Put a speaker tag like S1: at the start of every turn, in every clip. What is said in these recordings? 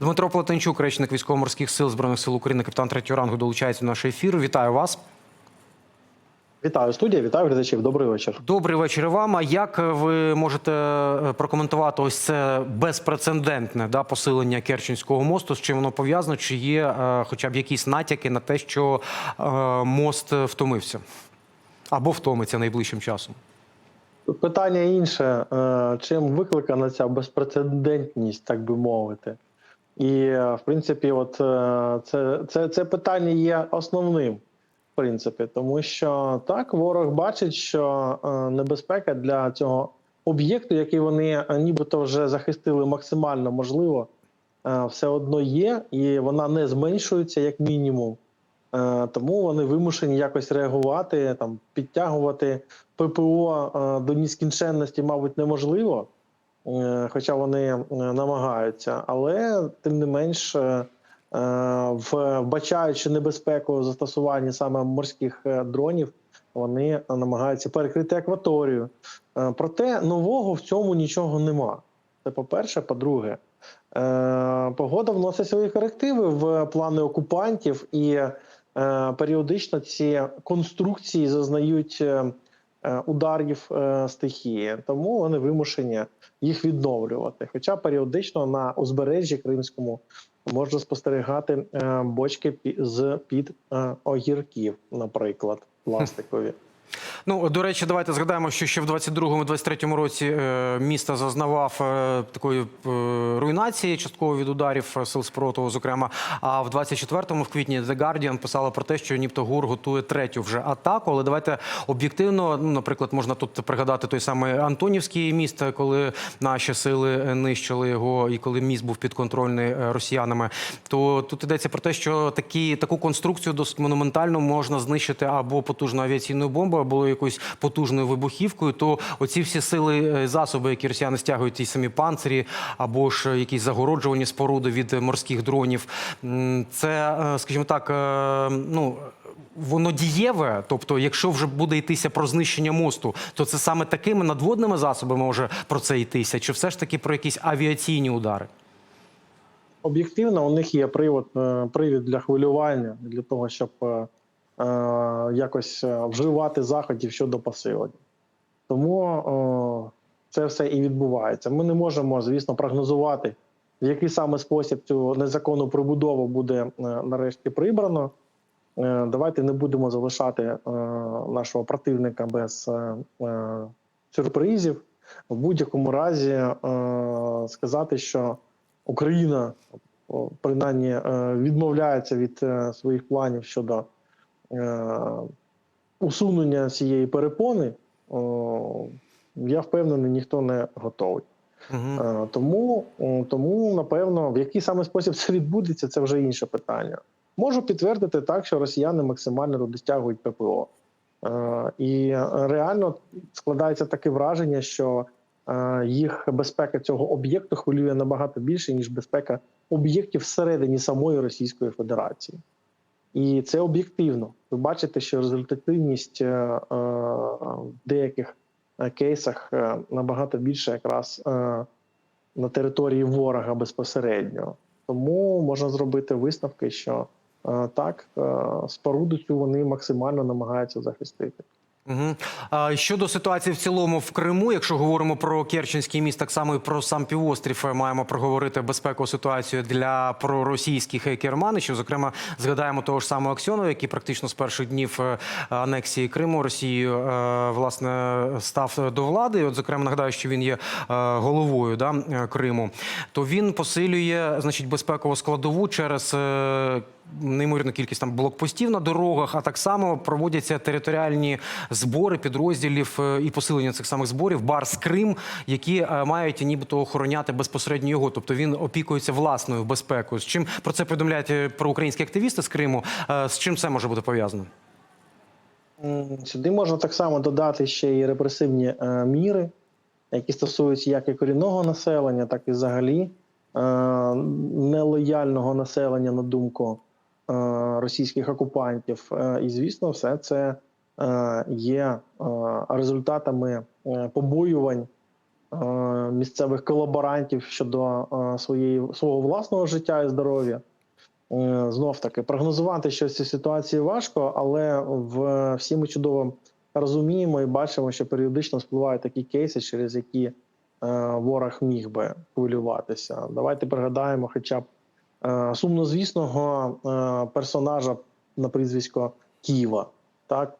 S1: Дмитро Платенчук, речник військово-морських сил збройних сил України, капітан третього рангу, долучається до нашого ефіру. Вітаю вас.
S2: Вітаю студія, вітаю глядачів. Добрий вечір.
S1: Добрий вечір вам. А як ви можете е, прокоментувати ось це безпрецедентне да, посилення Керченського мосту? З чим воно пов'язано? Чи є е, хоча б якісь натяки на те, що е, мост втомився або втомиться найближчим часом?
S2: Питання інше. е, Чим викликана ця безпрецедентність, так би мовити? І, в принципі, от е, це, це, це питання є основним, в принципі, тому що так, ворог бачить, що е, небезпека для цього об'єкту, який вони е, нібито вже захистили максимально можливо, все одно є, і вона не зменшується як мінімум. Тому вони вимушені якось реагувати, там підтягувати ППО до нескінченності, мабуть, неможливо, хоча вони е, намагаються, але тим не менш, е, е, вбачаючи небезпеку застосування саме морських е, дронів, вони намагаються перекрити акваторію. Е, Проте нового в цьому нічого нема. Це по-перше, по-друге, е, погода вносить свої корективи в плани окупантів, і е, періодично ці конструкції зазнають е, е, ударів е, стихії, тому вони вимушені їх відновлювати. Хоча періодично на узбережжі Кримському можна спостерігати е, бочки з під е, огірків, наприклад, пластикові.
S1: Ну, до речі, давайте згадаємо, що ще в 22-23 році е, місто зазнавав е, такої е, руйнації частково від ударів сил спротиву, зокрема. А в 24-му, в квітні, The Guardian писала про те, що нібито ГУР готує третю вже атаку. Але давайте об'єктивно, ну, наприклад, можна тут пригадати той самий Антонівський міст, коли наші сили нищили його, і коли міст був підконтрольний росіянами. То тут йдеться про те, що такі таку конструкцію досить монументальну можна знищити або потужною авіаційною бомбою, або якоюсь потужною вибухівкою. То оці всі сили е, засоби, які росіяни стягують, ті самі панцирі, або ж якісь загороджувальні споруди від морських дронів. Це, е, скажімо так, е, ну. Воно дієве, тобто, якщо вже буде йтися про знищення мосту, то це саме такими надводними засобами може про це йтися, чи все ж таки про якісь авіаційні удари?
S2: об'єктивно у них є привод, привід для хвилювання для того, щоб якось е, вживати заходів щодо посилення. Тому е, це все і відбувається. Ми не можемо, звісно, прогнозувати, в який саме спосіб цю незаконну прибудову буде е, нарешті прибрано. Е, Давайте не будемо залишати е, нашого противника без е, е, сюрпризів. В будь-якому разі е, сказати, що Україна принаймні е, відмовляється від е, своїх планів щодо е, усунення цієї перепони. Я впевнений, ніхто не готовий.
S1: Угу.
S2: Е, Тому, тому, напевно, в який саме спосіб це відбудеться, це вже інше питання. Можу підтвердити так, що росіяни максимально туди ППО. Е, І реально складається таке враження, що е, їх безпека цього об'єкту хвилює набагато більше, ніж безпека об'єктів всередині самої Російської Федерації. І це об'єктивно. Ви бачите, що результативність е, е, в деяких е, кейсах набагато більше якраз на території ворога безпосередньо. Тому можна зробити висновки, що так, споруду цю вони максимально намагаються захистити.
S1: Угу. А щодо ситуації в цілому в Криму, якщо говоримо про Керченський міст, так само і про сам півострів, е, маємо проговорити безпекову ситуацію для проросійських керманичів. Зокрема, згадаємо того ж самого Аксьонова, який практично з перших днів е, анексії Криму Росією е, власне став до влади. От, зокрема, нагадаю, що він є головою да, Криму. То він посилює значить безпекову складову через. Неймовірну кількість там блокпостів на дорогах, а так само проводяться територіальні збори підрозділів е, і посилення цих самих зборів Барс Крим, які е, мають нібито охороняти безпосередньо його. Тобто він опікується власною безпекою. З чим про це повідомляють е, проукраїнські активісти з Криму? З чим це може бути пов'язано?
S2: Сюди можна так само додати ще й репресивні е, міри, які стосуються як і корінного населення, так і взагалі е, нелояльного населення на думку російських окупантів. Е, і, звісно, все це е, є е, результатами е, побоювань е, місцевих колаборантів щодо е, своєї свого власного життя і здоров'я. Е, Знов таки прогнозувати щось цій ситуації важко, але в всі ми чудово розуміємо і бачимо, що періодично спливають такі кейси, через які е, ворог міг би хвилюватися. Давайте пригадаємо, хоча б е, сумнозвісного е, персонажа на прізвисько Києва. Так,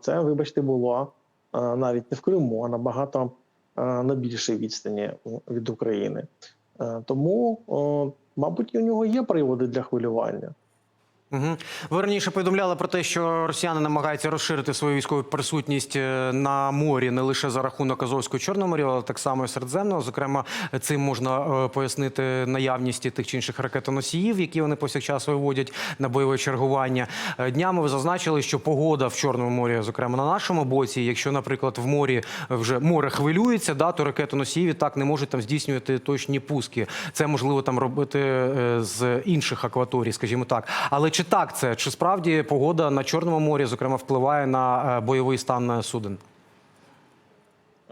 S2: це, вибачте, було е, навіть не в Криму, а набагато е, на більшій відстані від України. Е, Тому, мабуть, у нього є приводи для хвилювання.
S1: Ви раніше повідомляли про те, що росіяни намагаються розширити свою військову присутність е, на морі не лише за рахунок Азовського Чорного але так само і Середземного. Зокрема, цим можна е, пояснити наявність тих чи інших ракетоносіїв, які вони повсякчас виводять на бойове чергування. Е, Днями ви зазначили, що погода в Чорному морі, зокрема на нашому боці, якщо, наприклад, в морі вже море хвилюється, да, то ракетоносії так не можуть там здійснювати точні пуски. Це можливо там робити з інших акваторій, скажімо так. Але чи так це? Чи справді погода на Чорному морі, зокрема, впливає на е, бойовий стан е, суден?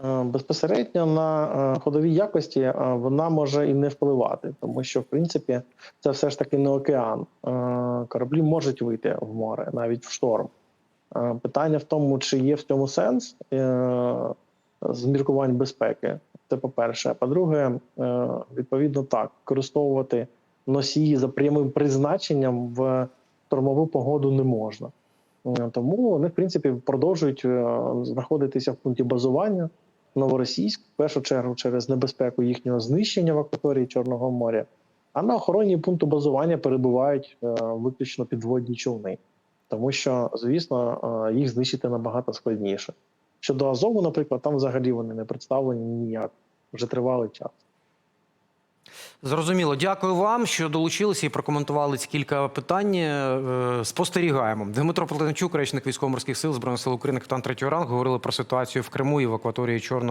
S2: Е, Безпосередньо на ходові якості вона може і не впливати, тому що в принципі це все ж таки не океан. Кораблі можуть вийти в море навіть в шторм. Питання в тому, чи є в цьому сенс з міркувань безпеки. Це по-перше. По-друге, відповідно так, використовувати носії за прямим призначенням в штормову погоду не можна. Е, Тому вони, в принципі, продовжують е, знаходитися в пункті базування Новоросійськ, в першу чергу через небезпеку їхнього знищення в акваторії Чорного моря. А на охороні пункту базування перебувають е, виключно підводні човни, тому що, звісно, їх знищити набагато складніше. Щодо Азову, наприклад, там взагалі вони не представлені ніяк вже тривалий час.
S1: Зрозуміло. Дякую вам, що долучилися і прокоментували ці кілька питань. Е, Спостерігаємо. Дмитро Плетенчук, речник військово-морських сил збройних сил України, капітан третього рангу, говорили про ситуацію в Криму і в акваторії Чорного.